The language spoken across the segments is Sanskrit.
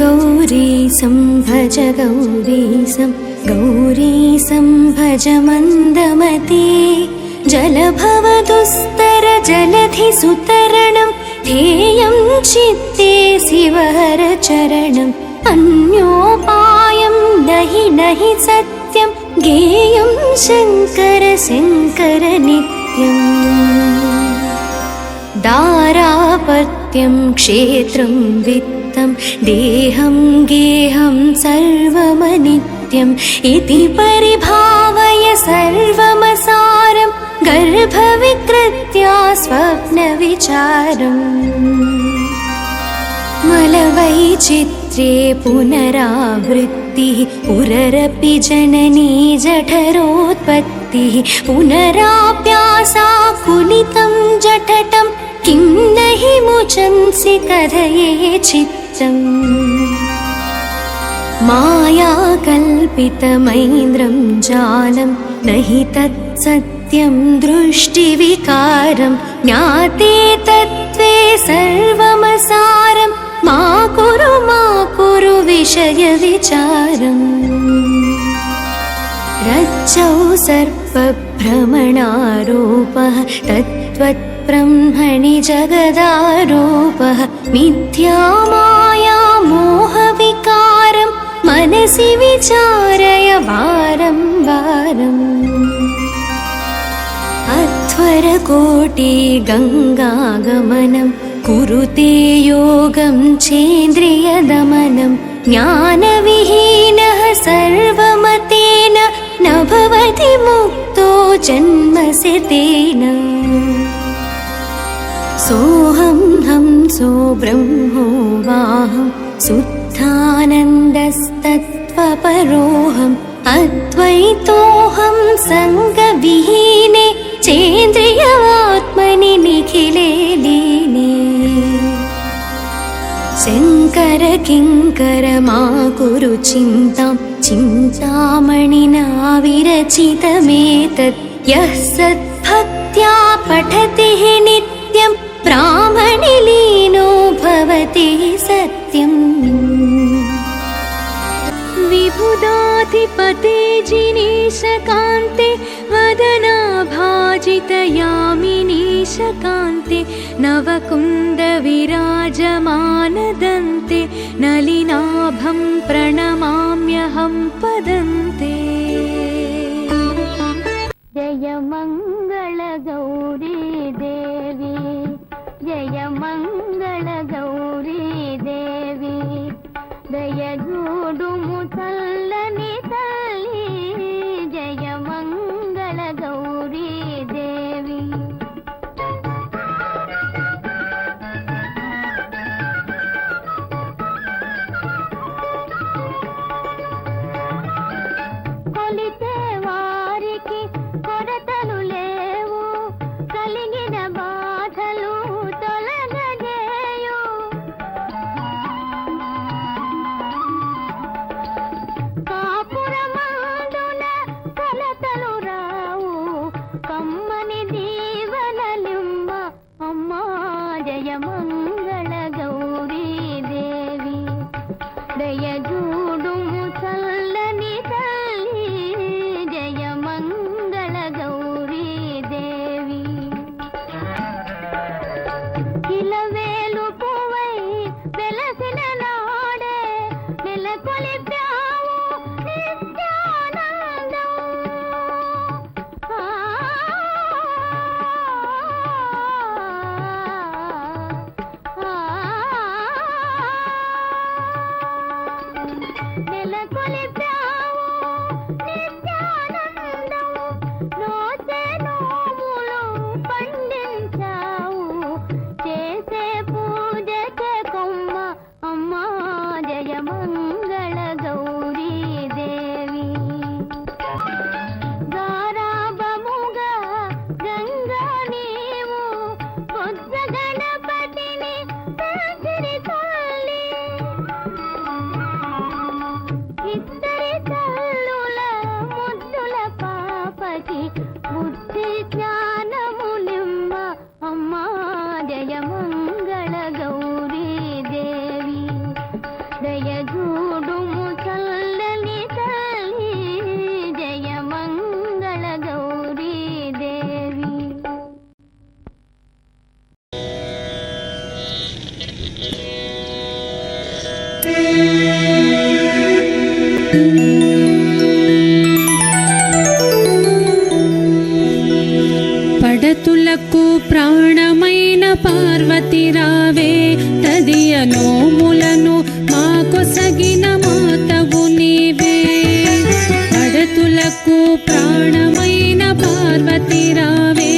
गौरीसं भज गौरीसं गौरीसं भज मन्दमते जलभवदुस्तर जलधिसुतरणं ध्येयं चित्ते शिवहरचरणम् अन्योपायं नहि नहि सत्यं। गेयं शङ्कर शङ्कर नित्यम् दारापत्यं क्षेत्रं वित्तं देहं गेहं सर्वमनित्यम्। इति परिभावय सर्वमसारं गर्भविकृत्या स्वप्नविचारम्। मलवैचित्रे पुनरावृत्तिः पुररपि जननी जठरोत्पत्तिः। पुनराप्यासाकुलितं जठटं किं न हि मुचंसि कथये चित्तम् मायाकल्पितमैन्द्रं जालं न हि तत्सत्यं दृष्टिविकारं। ज्ञाते तत्त्वे सर्वमसारं मा कुरु मा कुरु विषयविचारम्। रज्जौ सर्पभ्रमणारोपः तत्त्वत्ब्रह्मणि जगदारोपः मिथ्या माया मोहविकारं मनसि विचारय वारं वारम्। अध्वरकोटि गङ्गागमनं कुरुते योगं चेन्द्रियदमनं ज्ञानविहीनः जन्मसि तेन सोऽहं हंसो ब्रह्मो वाहं शुद्धानन्दस्तत्त्वपरोऽहम् अद्वैतोऽहं सङ्गविहीने चेन्द्रियवात्मनि निखिले लीने। शङ्कर किङ्कर मा कुरु चिन्तां चिन्तामणिना विरचितमेतत् यः सद्भक्त्या पठति नित्यं लीनो भवति सत्यम्। विबुधाधिपते जिनीशकान्ते वदनाभाजितयामिनीशकान्ते नवकुन्दविराजमानदन्ते नलिनाभं प्रणमाम्यहं पदन्ते ஜெயமங்கள கௌரி தேவி ஜெயமங்கள கௌரி భక్తులకు ప్రాణమైన పార్వతి రావే తదియ నోములను మాకొసగిన మాతవు నీవే. పడతులకు ప్రాణమైన పార్వతి రావే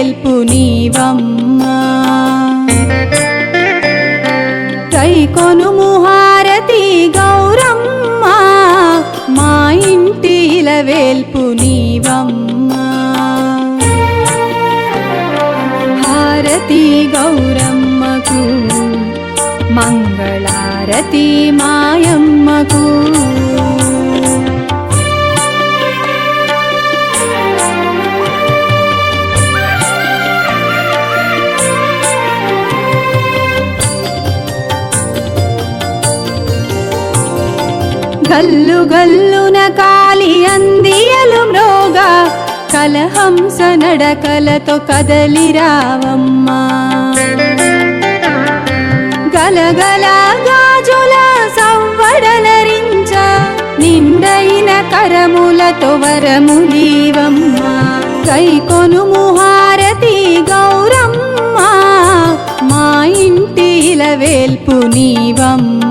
ఇంటిల నీవమ్మా. నీవమ్మ గైకొను ముహారతి గౌరమ్మ మా ఇంటిల వేల్పు నీవమ్మ. హారతి గౌరమ్మకు మంగళారతి మాయమ్మకు. గల్లు గల్లున కాలి అందియలు మ్రోగా కలహంస నడకలతో కదలి రావమ్మా. గలగల గాజుల సవ్వడలరించ నిండైన కరములతో వరములీవమ్మ కైకొను ముహారతి గౌరమ్మ మా ఇంటిల వేల్పు నీవమ్మ.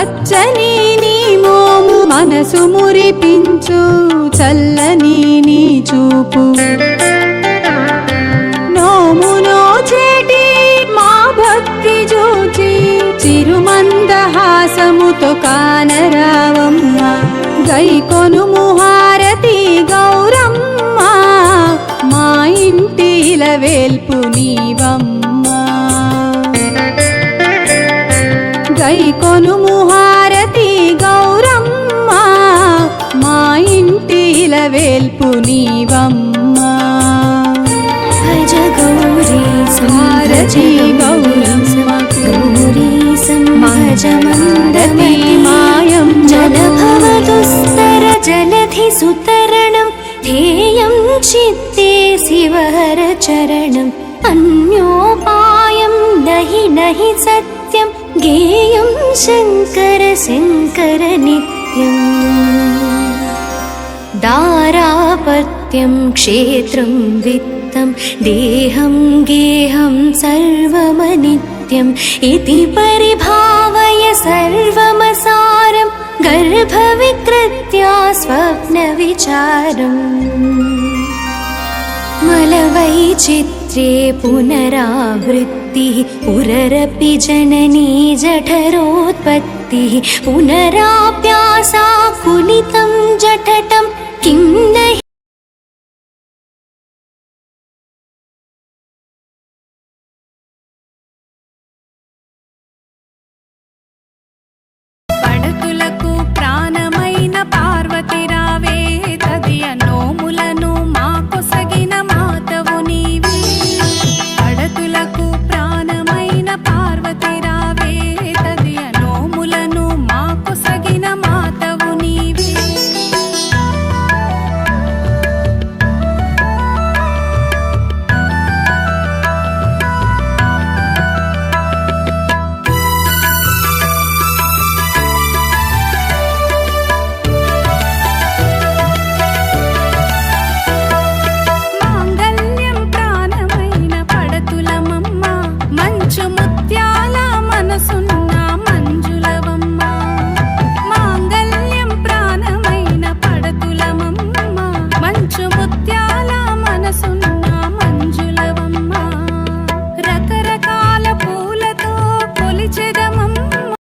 పచ్చని నీ మోము మనసు మురిపించు చల్లని నీ చూపు. నోము నోచేటి మా భక్తి జూచి చిరుమందహాసముతో కానరావమ్మ. గైకొను ముహారతి గౌరమ్మ మా ఇంటిల వేల్పు నీవమ్మ. గైకొను भज गौरीसारजीव स्वगौरीसं भज मादीमायं जनतुस्तरजनधिसुतरणं ध्येयं चित्ते शिवहरचरणम् अन्योपायं नहि नहि सत्यं ज्ञेयं शङ्कर नित्यम्। दारापत्यं क्षेत्रं वित्तं देहं गेहं सर्वमनित्यम् इति परिभावय सर्वमसारं गर्भविकृत्या स्वप्नविचारम्। मलवैचित्रे पुनरावृत्तिः पुररपि जननी जठरोत्पत्तिः पुनराप्यासा कुलितं जठटं किं न